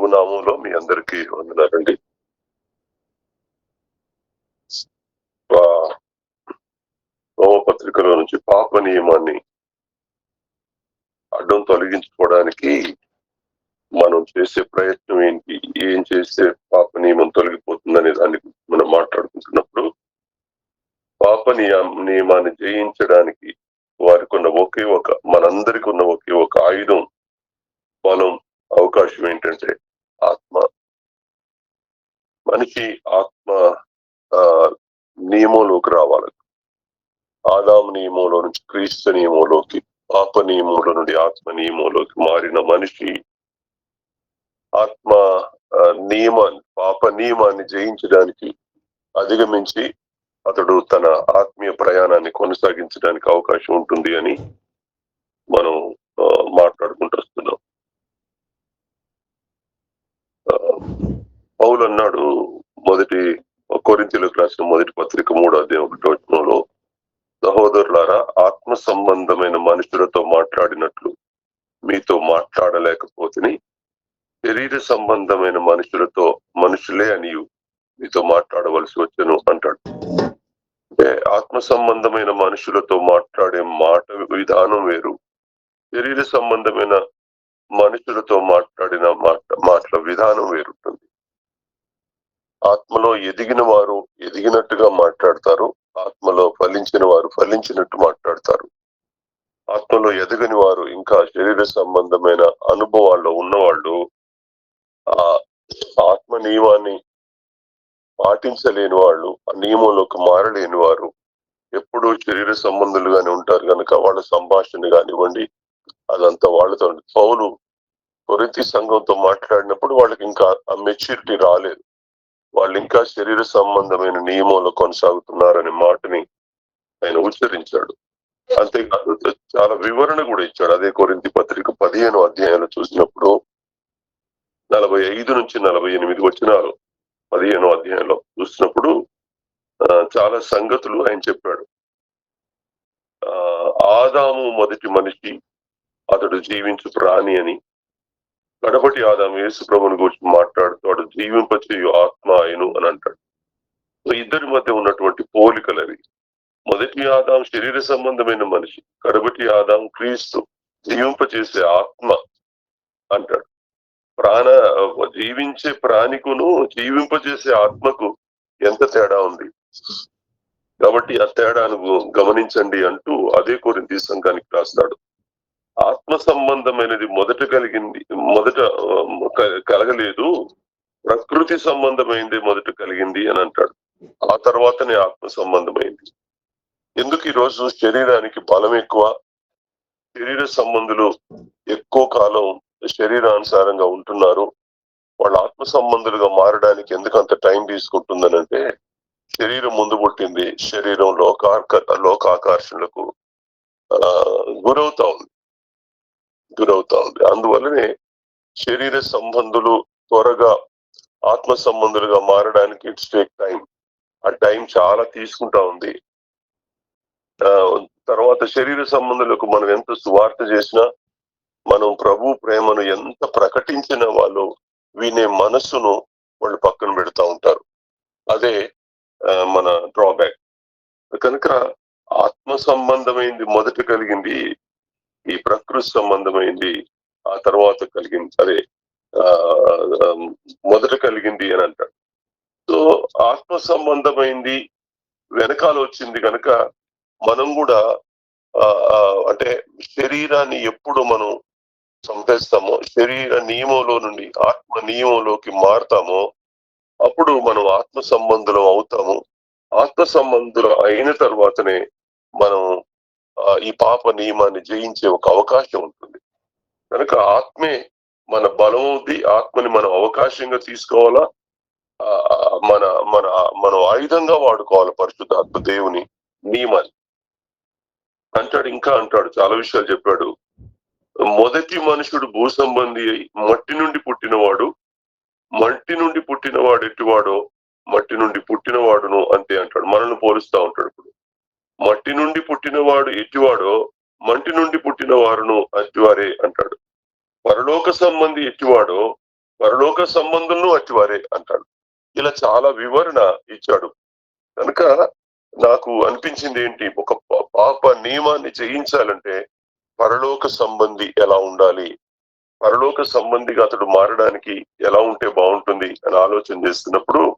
ప్రభునామంలో మీ అందరికీ వందనాలండి. పత్రికలో నుంచి పాప నియమాన్ని అడ్డం తొలగించుకోవడానికి మనం చేసే ప్రయత్నం ఏంటి? ఏం చేస్తే పాప నియమం తొలగిపోతుందనే దాన్ని గురించి మనం మాట్లాడుకుంటున్నప్పుడు పాప నియమాన్ని జయించడానికి వారికి ఉన్న ఒకే ఒక మనందరికి ఉన్న ఒకే ఒక ఆయుధం బలం అవకాశం ఏంటంటే మనిషి ఆత్మ ఆ నియమంలోకి రావాలి. ఆదాం నియమంలో నుంచి క్రీస్తు నియమంలోకి పాప నియమంలో నుండి ఆత్మ నియమంలోకి మారిన మనిషి ఆత్మ నియమాన్ని పాప నియమాన్ని జయించడానికి అధిగమించి అతడు తన ఆత్మీయ ప్రయాణాన్ని కొనసాగించడానికి అవకాశం ఉంటుంది అని మనం మాట్లాడుకుంటూ వస్తున్నాం పౌలు అన్నాడు మొదటి కోరింతలకు రాసిన మొదటి పత్రిక మూడో అధ్యాయం ఒకటో వచనంలో సహోదరులారా ఆత్మ సంబంధమైన మనుషులతో మాట్లాడినట్లు మీతో మాట్లాడలేకపోతే శరీర సంబంధమైన మనుషులతో మనుషులే అని మీతో మాట్లాడవలసి వచ్చను అంటాడు. అంటే ఆత్మ సంబంధమైన మనుషులతో మాట్లాడే మాట విధానం వేరు. శరీర సంబంధమైన మనుషులతో మాట్లాడిన మాట మాటల విధానం వేరుంటుంది. ఆత్మలో ఎదిగిన వారు ఎదిగినట్టుగా మాట్లాడతారు ఆత్మలో ఫలించిన వారు ఫలించినట్టు మాట్లాడతారు. ఆత్మలో ఎదగని వారు ఇంకా శరీర సంబంధమైన అనుభవాల్లో ఉన్నవాళ్ళు ఆ ఆత్మ నియమాన్ని పాటించలేని వాళ్ళు ఆ నియమంలోకి మారలేని వారు ఎప్పుడూ శరీర సంబంధులుగానే ఉంటారు కనుక వాళ్ళ సంభాషణ కానివ్వండి అదంతా వాళ్ళతో పౌలు కొరితి సంఘంతో మాట్లాడినప్పుడు వాళ్ళకి ఇంకా ఆ మెచ్యూరిటీ రాలేదు. వాళ్ళు ఇంకా శరీర సంబంధమైన నియమంలో కొనసాగుతున్నారనే మాటని ఆయన ఉచ్చరించాడు. అంతేకాదు చాలా వివరణ కూడా ఇచ్చాడు. అదే కొరింతి పత్రిక పదిహేను అధ్యాయంలో చూసినప్పుడు నలభై ఐదు నుంచి నలభై ఎనిమిది వచ్చినారు. పదిహేను అధ్యాయంలో చూసినప్పుడు చాలా సంగతులు ఆయన చెప్పాడు. ఆ ఆదాము మొదటి మనిషి అతడు జీవించు ప్రాణి అని గడపటి ఆదాము యేసు ప్రభుని గురించి మాట్లాడుతూ వాడు జీవింపచేయు ఆత్మ ఆయను అని అంటాడు. ఇద్దరి మధ్య ఉన్నటువంటి పోలికలు అవి. మొదటి ఆదాం శరీర సంబంధమైన మనిషి కడబటి ఆదాం క్రీస్తు జీవింపచేసే ఆత్మ అంటాడు. ప్రాణ జీవించే ప్రాణికును జీవింపజేసే ఆత్మకు ఎంత తేడా ఉంది? కాబట్టి ఆ తేడాను గమనించండి అంటూ అదే కోరింది సంఘానికి రాస్తాడు. ఆత్మ సంబంధమైనది మొదట కలిగింది మొదట కలగలేదు. ప్రకృతి సంబంధమైంది మొదట కలిగింది అని అంటాడు. ఆ తర్వాతనే ఆత్మ సంబంధమైంది ఎందుకు ఈరోజు శరీరానికి బలం ఎక్కువ? శరీర సంబంధులు ఎక్కువ కాలం శరీరానుసారంగా ఉంటున్నారు. వాళ్ళ ఆత్మ సంబంధులుగా మారడానికి ఎందుకు అంత టైం తీసుకుంటుందనంటే శరీరం ముందు పుట్టింది. శరీరం లోకార్క లోకాకర్షణలకు గురవుతా ఉంది. గురవుతా ఉంది అందువల్లనే శరీర సంబంధులు త్వరగా ఆత్మ సంబంధులుగా మారడానికి ఇట్స్ టేక్ టైం ఆ టైం చాలా తీసుకుంటా ఉంది. తర్వాత శరీర సంబంధులకు మనం ఎంత సువార్త చేసినా మనం ప్రభు ప్రేమను ఎంత ప్రకటించిన వాళ్ళు వినే మనస్సును వాళ్ళు పక్కన పెడతా ఉంటారు. అదే మన డ్రాబ్యాక్ కనుక ఆత్మ సంబంధమైంది మొదట కలిగింది ఈ ప్రకృతి సంబంధమైంది ఆ తర్వాత కలిగింది అదే మొదట కలిగింది అని అంటాడు. సో ఆత్మ సంబంధమైంది వెనకాల వచ్చింది కనుక మనం కూడా అంటే శరీరాన్ని ఎప్పుడు మనం చంపేస్తామో శరీర నియమంలో నుండి ఆత్మ నియమంలోకి మారుతామో అప్పుడు మనం ఆత్మ సంబంధులం అవుతాము. ఆత్మ సంబంధులు అయిన తర్వాతనే మనం ఈ పాప నియమాన్ని జయించే ఒక అవకాశం ఉంటుంది. కనుక ఆత్మే మన బలం అవుద్ది ఆత్మని మనం అవకాశంగా తీసుకోవాలా? మన మన మనం ఆయుధంగా వాడుకోవాలి పరిశుద్ధాత్మ దేవుని నియమాన్ని? అంటాడు ఇంకా అంటాడు చాలా విషయాలు చెప్పాడు. మొదటి మనుషుడు భూ సంబంధి అయి మట్టి నుండి పుట్టినవాడు మట్టి నుండి పుట్టినవాడు ఎట్టివాడో మట్టి నుండి పుట్టినవాడును అంతే అంటాడు. మనల్ని పోలుస్తా ఉంటాడు ఇప్పుడు. మట్టి నుండి పుట్టినవాడు ఎట్టివాడో మంటి నుండి పుట్టిన వారును అట్టివారే అంటాడు. పరలోక సంబంధి ఎట్టివాడో పరలోక సంబంధులను అట్టివారే అంటాడు. ఇలా చాలా వివరణ ఇచ్చాడు. కనుక నాకు అనిపించింది ఏంటి? ఒక పాప నియమాన్ని జయించాలంటే పరలోక సంబంధి ఎలా ఉండాలి? పరలోక సంబంధిగా అతడు మారడానికి ఎలా ఉంటే బాగుంటుంది అని ఆలోచన చేస్తున్నప్పుడు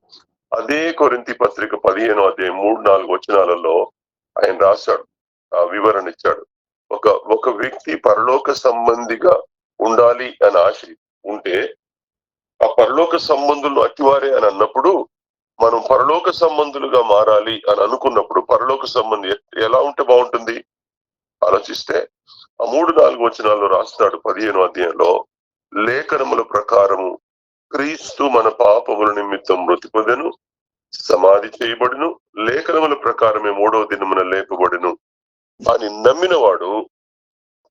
అదే కొరింతి పత్రిక పదిహేను అదే మూడు నాలుగు వచనాలలో ఆయన రాశాడు ఆ వివరణ ఇచ్చాడు. ఒక ఒక వ్యక్తి పరలోక సంబంధిగా ఉండాలి అని ఆశ ఉంటే ఆ పరలోక సంబంధులు అట్టివారే అని అన్నప్పుడు మనం పరలోక సంబంధులుగా మారాలి అని అనుకున్నప్పుడు పరలోక సంబంధి ఎలా ఉంటే బాగుంటుంది? ఆలోచిస్తే ఆ మూడు నాలుగు వచనాల్లో రాస్తాడు పదిహేను అధ్యాయంలో లేఖనముల ప్రకారము క్రీస్తు మన పాపముల నిమిత్తం మృతి పొందెను సమాధి చేయబడును. లేఖనముల ప్రకారమే మూడవ దినమున లేపబడును అని నమ్మినవాడు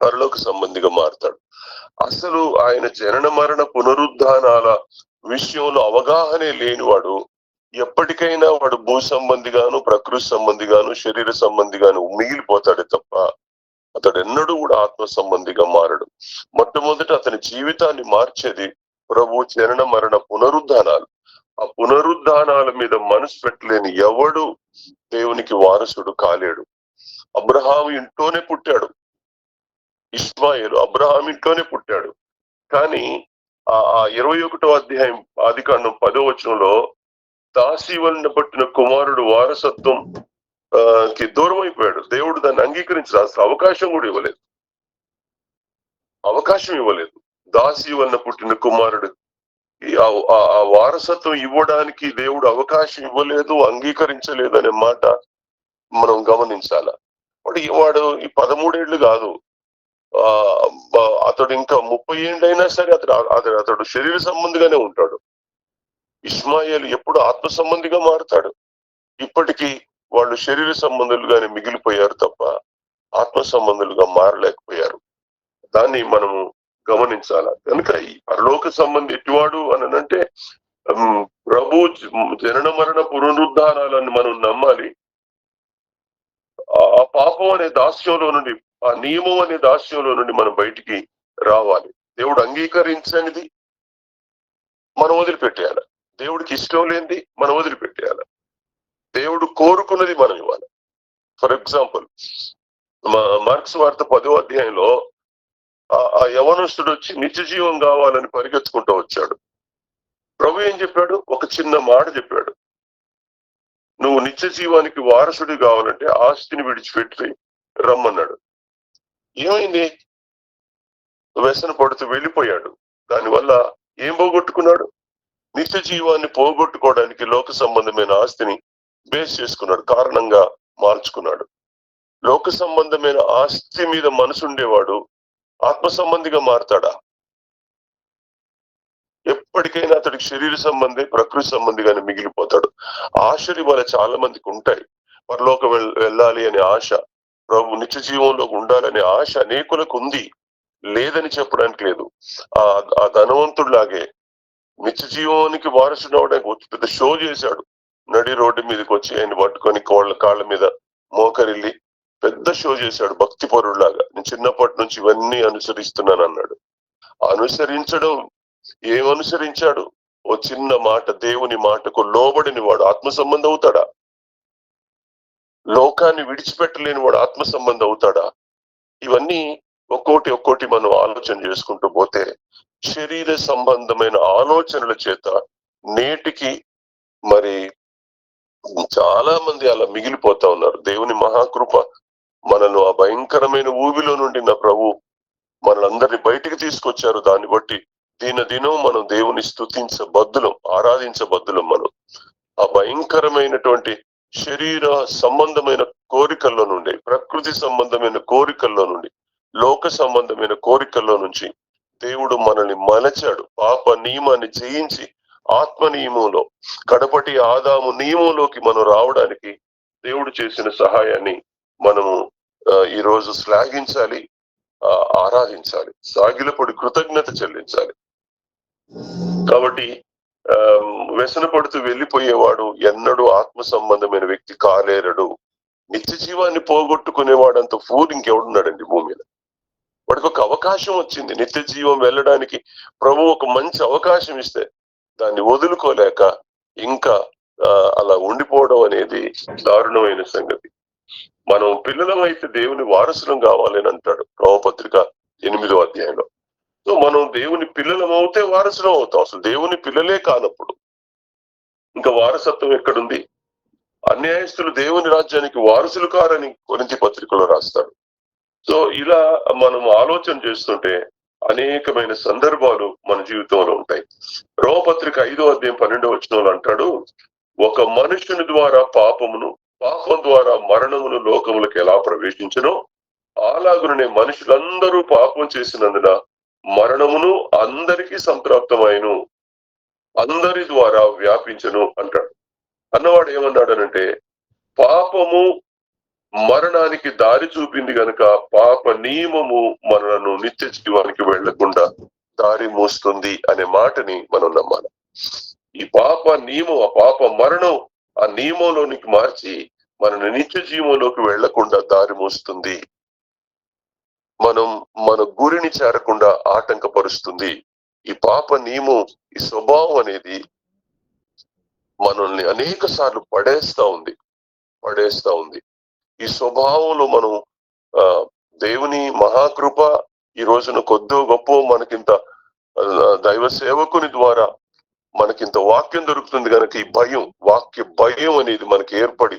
పరలోక సంబంధిగా మారతాడు. అసలు ఆయన జనన మరణ పునరుద్ధానాల విషయంలో అవగాహనే లేనివాడు ఎప్పటికైనా వాడు భూ సంబంధిగాను ప్రకృతి సంబంధిగాను శరీర సంబంధిగాను మిగిలిపోతాడే తప్ప అతడు ఎన్నడూ కూడా ఆత్మ సంబంధిగా మారడు. మొట్టమొదట అతని జీవితాన్ని మార్చేది ప్రభు జనన మరణ పునరుద్ధానాలు. ఆ పునరుద్ధానాల మీద మనసు పెట్టలేని ఎవడు దేవునికి వారసుడు కాలేడు. అబ్రహాం ఇంట్లోనే పుట్టాడు. ఇస్మాయిల్ అబ్రహాం ఇంట్లోనే పుట్టాడు. కానీ ఆ ఇరవై ఒకటో అధ్యాయం ఆదికాండం పదో వచనంలో దాసి వలన పట్టిన కుమారుడు వారసత్వం ఆ, కి దూరం అయిపోయాడు దేవుడు దాన్ని అంగీకరించి అసలు అవకాశం కూడా ఇవ్వలేదు. అవకాశం ఇవ్వలేదు. దాసి వలన పుట్టిన కుమారుడు ఆ- ఆ- ఆ వారసత్వం ఇవ్వడానికి దేవుడు అవకాశం ఇవ్వలేదు అంగీకరించలేదు అనే మాట మనం గమనించాల? వాడు వాడు ఈ పదమూడేళ్ళు కాదు. ఆ అతడు ఇంకా ముప్పై ఏళ్ళైనా సరే అతడు అతడు అతడు శరీర సంబంధిగానే ఉంటాడు. ఇస్మాయిల్ ఎప్పుడు ఆత్మ సంబంధిగా మారుతాడు. ఇప్పటికీ వాళ్ళు శరీర సంబంధులుగానే మిగిలిపోయారు తప్ప ఆత్మ సంబంధులుగా మారలేకపోయారు. దాన్ని మనము గమనించాల. కనుక ఈ పరలోక సంబంధి ఎట్టివాడు అని అంటే ప్రభు జనన మరణ పునరుద్ధారాలను మనం నమ్మాలి. ఆ ఆ పాపం అనే దాస్యంలో నుండి ఆ నియమం అనే దాస్యంలో నుండి మనం బయటికి రావాలి. దేవుడు అంగీకరించనిది మనం వదిలిపెట్టేయాలి. దేవుడికి ఇష్టం లేనిది మనం వదిలిపెట్టేయాలి. దేవుడు కోరుకున్నది మనం ఇవ్వాలి. ఫర్ ఎగ్జాంపుల్ మార్క్స్ వార్త పదో అధ్యాయంలో ఆ- యవనస్తుడు వచ్చి నిత్య జీవం కావాలని పరిగెత్తుకుంటూ వచ్చాడు. ప్రభు ఏం చెప్పాడు? ఒక చిన్న మాట చెప్పాడు. నువ్వు నిత్య జీవానికి వారసుడి కావాలంటే ఆస్తిని విడిచిపెట్టి రమ్మన్నాడు. ఏమైంది? వ్యసన పడుతూ వెళ్ళిపోయాడు. దానివల్ల ఏం పోగొట్టుకున్నాడు? నిత్య జీవాన్ని పోగొట్టుకోవడానికి లోక సంబంధమైన ఆస్తిని బేస్ చేసుకున్నాడు. కారణంగా మార్చుకున్నాడు. లోక సంబంధమైన ఆస్తి మీద మనసు ఉండేవాడు ఆత్మ సంబంధిగా మారతాడా? ఎప్పటికైనా అతడికి శరీర సంబంధి ప్రకృతి సంబంధిగానే మిగిలిపోతాడు. ఆశలు ఇవాళ చాలా మందికి ఉంటాయి. పరలోకం వెళ్ళాలి అనే ఆశ ప్రభు నిత్య జీవంలో ఉండాలనే ఆశ అనేకులకు ఉంది. లేదని చెప్పడానికి లేదు. ఆ ఆ ధనవంతుడిలాగే నిత్య జీవానికి వారసుడు అవడానికి వచ్చి పెద్ద షో చేశాడు. నడి రోడ్డు మీదకి వచ్చి ఆయన పట్టుకొని కోళ్ళ కాళ్ళ మీద మోకరిల్లి పెద్ద షో చేశాడు భక్తి పరుడులాగా నేను చిన్నప్పటి నుంచి ఇవన్నీ అనుసరిస్తున్నాను అన్నాడు. అనుసరించడం ఏం అనుసరించాడు? ఓ చిన్న మాట దేవుని మాటకు లోబడిని వాడు ఆత్మ సంబంధం అవుతాడా లోకాన్ని విడిచిపెట్టలేని వాడు ఆత్మ సంబంధం అవుతాడా ఇవన్నీ ఒక్కోటి ఒక్కోటి మనం ఆలోచన చేసుకుంటూ పోతే శరీర సంబంధమైన ఆలోచనల చేత నేటికి మరి చాలా మంది అలా మిగిలిపోతా ఉన్నారు. దేవుని మహాకృప మనను ఆ భయంకరమైన ఊబిలో నుండి నా ప్రభు మనలందరినీ బయటికి తీసుకొచ్చారు. దాన్ని బట్టి దీన దినం మనం దేవుని స్తుతించబద్దులం ఆరాధించబద్దులం మనం. ఆ భయంకరమైనటువంటి శరీర సంబంధమైన కోరికల్లో నుండి ప్రకృతి సంబంధమైన కోరికల్లో నుండి లోక సంబంధమైన కోరికల్లో నుంచి దేవుడు మనల్ని మలచాడు. పాప నియమాన్ని జయించి ఆత్మ నియమంలో కడపటి ఆదాము నియమంలోకి మనం రావడానికి దేవుడు చేసిన సహాయాన్ని మనము ఈరోజు ఈ రోజు శ్లాఘించాలి ఆరాధించాలి. సాగిలపడి కృతజ్ఞత చెల్లించాలి. కాబట్టి ఆ, వ్యసన పడుతూ వెళ్ళిపోయేవాడు ఎన్నడూ ఆత్మ సంబంధమైన వ్యక్తి కాలేరడు. నిత్య జీవాన్ని పోగొట్టుకునేవాడంత ఫూర్ ఇంకెవడున్నాడండి భూమి మీద వాడికి ఒక అవకాశం వచ్చింది. నిత్య జీవం వెళ్ళడానికి ప్రభు ఒక మంచి అవకాశం ఇస్తే దాన్ని వదులుకోలేక ఇంకా అలా ఉండిపోవడం అనేది దారుణమైన సంగతి. మనం పిల్లలం అయితే దేవుని వారసులం కావాలని అంటాడు. రోమపత్రిక ఎనిమిదో అధ్యాయంలో. సో మనం దేవుని పిల్లలం అవుతే వారసులం అవుతాం. అసలు దేవుని పిల్లలే కానప్పుడు. ఇంకా వారసత్వం ఎక్కడుంది? అన్యాయస్తులు దేవుని రాజ్యానికి వారసులు కారని కొరింథీ పత్రికలో రాస్తాడు సో ఇలా మనం ఆలోచన చేస్తుంటే అనేకమైన సందర్భాలు మన జీవితంలో ఉంటాయి. రోమపత్రిక ఐదో అధ్యాయం పన్నెండో వాళ్ళు అంటాడు ఒక మనుషుని ద్వారా పాపమును పాపం ద్వారా మరణమును లోకములకు ఎలా ప్రవేశించను? అలాగుననే మనుషులందరూ పాపం చేసినందున మరణమును అందరికీ సంప్రాప్తమైను అందరి ద్వారా వ్యాపించను అంటాడు. అన్నవాడు ఏమన్నాడనంటే పాపము మరణానికి దారి చూపింది గనుక పాప నియమము మనలను నిత్య జీవానికి వెళ్ళకుండా దారి మూస్తుంది అనే మాటని మనం నమ్మాలి. ఈ పాప నియమం ఆ పాప మరణం ఆ నియమంలోనికి మార్చి మనని నిత్య జీవంలోకి వెళ్ళకుండా దారి మూస్తుంది. మనం మన గురిని చేరకుండా ఆటంకపరుస్తుంది. ఈ పాప నియమం ఈ స్వభావం అనేది మనల్ని అనేక సార్లు పడేస్తా ఉంది. పడేస్తా ఉంది. ఈ స్వభావంలో మనం ఆ దేవుని మహాకృప ఈ రోజున కొద్దో గొప్ప మనకింత దైవ సేవకుని ద్వారా మనకి ఇంత వాక్యం దొరుకుతుంది కనుక ఈ భయం వాక్య భయం అనేది మనకి ఏర్పడి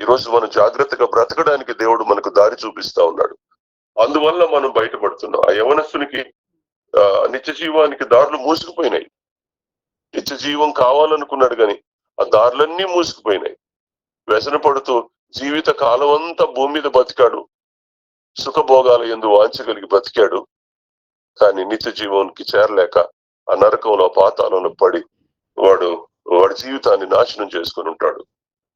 ఈ రోజు మనం జాగ్రత్తగా బ్రతకడానికి దేవుడు మనకు దారి చూపిస్తా ఉన్నాడు. అందువల్ల మనం బయటపడుతున్నాం. ఆ యవనస్తునికి ఆ, నిత్య జీవానికి దారులు మూసుకుపోయినాయి. నిత్య జీవం కావాలనుకున్నాడు కానీ ఆ దారులన్నీ మూసుకుపోయినాయి. వ్యసన పడుతూ జీవిత కాలం అంతా భూమి మీద బతికాడు. సుఖభోగాల ఎందు వాంచగలిగి బతికాడు. కానీ నిత్య జీవానికి చేరలేక ఆ నరకంలో ఆ పాతాళంలో పడి వాడు వాడి జీవితాన్ని నాశనం చేసుకొని ఉంటాడు.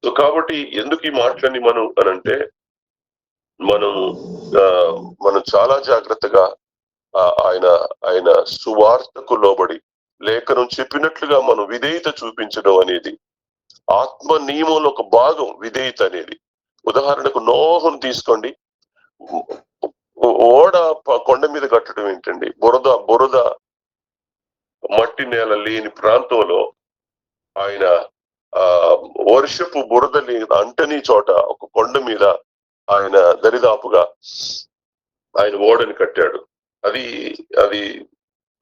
సో కాబట్టి ఎందుకు ఈ మాటలని మనం అనంటే మనం మనం చాలా జాగ్రత్తగా ఆయన ఆయన సువార్తకు లోబడి లేఖనం చెప్పినట్లుగా మనం విధేయత చూపించడం అనేది ఆత్మ నియమంలో ఒక భాగం విధేయత అనేది. ఉదాహరణకు నోహం తీసుకోండి. ఓడ కొండ మీద కట్టడం ఏంటండి? బురద బురద మట్టి నేల లేని ప్రాంతంలో ఆయన ఆ వర్షపు బురద లేని అంటని చోట ఒక కొండ మీద ఆయన దరిదాపుగా ఆయన ఓడని కట్టాడు. అది అది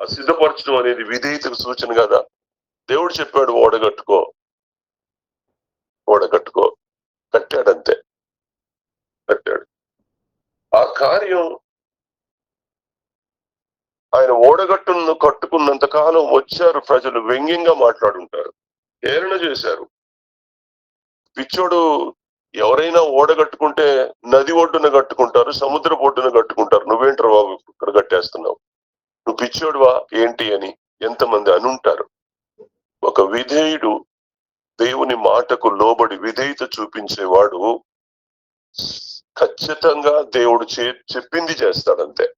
సిద్ధపరచడం అనేది విధేయతకు సూచన కదా. దేవుడు చెప్పాడు ఓడ కట్టుకో. ఓడ కట్టుకో. కట్టాడంతే. కట్టాడు. ఆ కార్యం ఆయన ఓడగట్టును కట్టుకున్నంత కాలం వచ్చారు ప్రజలు వ్యంగ్యంగా మాట్లాడుంటారు. ఏలన చేశారు. పిచ్చోడు ఎవరైనా ఓడగట్టుకుంటే నది ఒడ్డున కట్టుకుంటారు సముద్ర ఒడ్డున కట్టుకుంటారు. నువ్వేంటారు బాబు ఇక్కడ కట్టేస్తున్నావు? నువ్వు పిచ్చోడువా? ఏంటి అని ఎంతమంది అనుంటారు. ఒక విధేయుడు దేవుని మాటకు లోబడి విధేయత చూపించేవాడు ఖచ్చితంగా దేవుడు చే- చెప్పింది చేస్తాడంతే.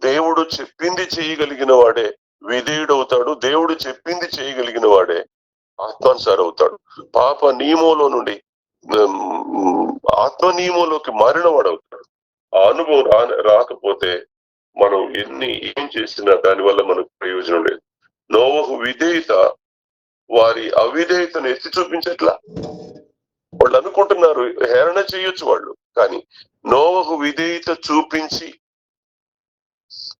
దేవుడు చెప్పింది చేయగలిగిన వాడే విధేయుడవుతాడు. దేవుడు చెప్పింది చేయగలిగిన వాడే ఆత్మానుసారి అవుతాడు పాప నియమంలో నుండి ఆత్మ నియమంలోకి మారిన వాడు అవుతాడు ఆ అనుభవం రా రాకపోతే మనం ఎన్ని ఏం చేసినా దానివల్ల మనకు ప్రయోజనం లేదు. నోవహు విధేయత వారి అవిధేయతను ఎత్తి చూపించట్లా? వాళ్ళు అనుకుంటున్నారు హేరణ చేయొచ్చు వాళ్ళు. కానీ నోవహు విధేయత చూపించి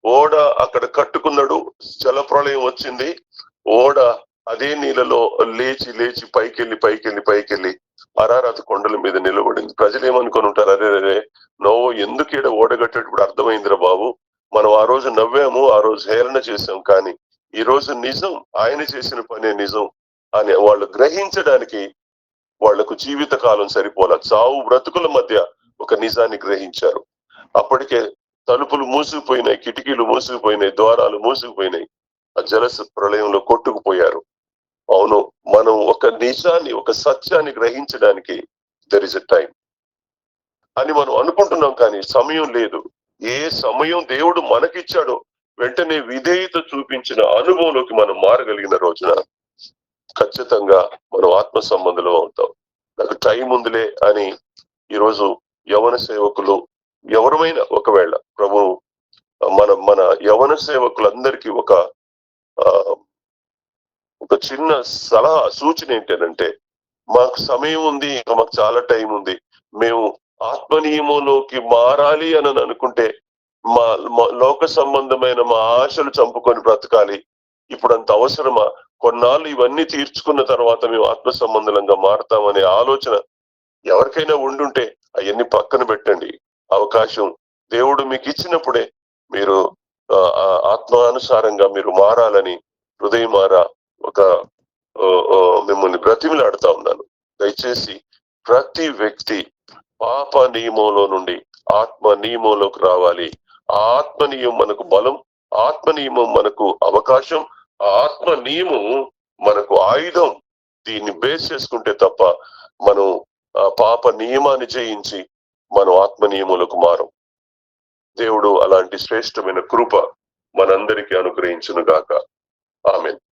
ఓడ అక్కడ కట్టుకున్నాడు జలప్రళయం వచ్చింది. ఓడ అదే నీళ్ళలో లేచి లేచి పైకెళ్ళి పైకెళ్ళి పైకెళ్ళి అరారత కొండల మీద నిలబడింది. ప్రజలు ఏమనుకొని ఉంటారు? అరే అరే నోవో ఎందుకు ఈడ ఓడగట్టేటప్పుడు అర్థమైందిరా బాబు? మనం ఆ రోజు నవ్వాము ఆ రోజు హేళన చేసాం కానీ ఈ రోజు నిజం ఆయన చేసిన పనే నిజం అని వాళ్ళు గ్రహించడానికి వాళ్ళకు జీవిత కాలం సరిపోల. చావు బ్రతుకుల మధ్య ఒక నిజాన్ని గ్రహించారు. అప్పటికే తలుపులు మూసుకుపోయినాయి కిటికీలు మూసుకుపోయినాయి ద్వారాలు మూసుకుపోయినాయి. ఆ జలస ప్రళయంలో కొట్టుకుపోయారు. అవును మనం ఒక నిజాన్ని ఒక సత్యాన్ని గ్రహించడానికి దర్ ఇస్ ఎ టైం అని మనం అనుకుంటున్నాం కానీ సమయం లేదు. ఏ సమయం దేవుడు మనకిచ్చాడో వెంటనే విధేయత చూపించిన అనుభవంలోకి మనం మారగలిగిన రోజున ఖచ్చితంగా మనం ఆత్మ సంబంధంలో అవుతాం నాకు టైం ఉందిలే అని ఈరోజు యవన సేవకులు ఎవరమైనా ఒకవేళ ప్రభు మన మన యవన సేవకులందరికీ ఒక ఒక చిన్న సలహా సూచన ఏంటంటే మాకు సమయం ఉంది ఇంకా మాకు చాలా టైం ఉంది మేము ఆత్మనీయములోకి మారాలి అని అనుకుంటే మా మా లోక సంబంధమైన మా ఆశలు చంపుకొని బ్రతకాలి ఇప్పుడు అంత అవసరమా? కొన్నాళ్ళు ఇవన్నీ తీర్చుకున్న తర్వాత మేము ఆత్మ సంబంధంగా మారతామనే ఆలోచన ఎవరికైనా ఉండుంటే అవన్నీ పక్కన పెట్టండి. అవకాశం దేవుడు మీకు ఇచ్చినప్పుడే మీరు ఆ, ఆత్మానుసారంగా మీరు మారాలని హృదయమారా ఒక మిమ్మల్ని బ్రతిమిలాడుతా ఉన్నాను. దయచేసి ప్రతి వ్యక్తి పాప నియమంలో నుండి ఆత్మ నియమంలోకి రావాలి. ఆ ఆత్మ నియమం మనకు బలం ఆత్మ నియమం మనకు అవకాశం ఆ ఆత్మ నియమం మనకు ఆయుధం. దీన్ని బేస్ చేసుకుంటే తప్ప మనం ఆ పాప నియమాన్ని జయించి మనం ఆత్మ నియములకు మారం. దేవుడు అలాంటి శ్రేష్టమైన కృప మనందరికీ అనుగ్రహించును గాక ఆమె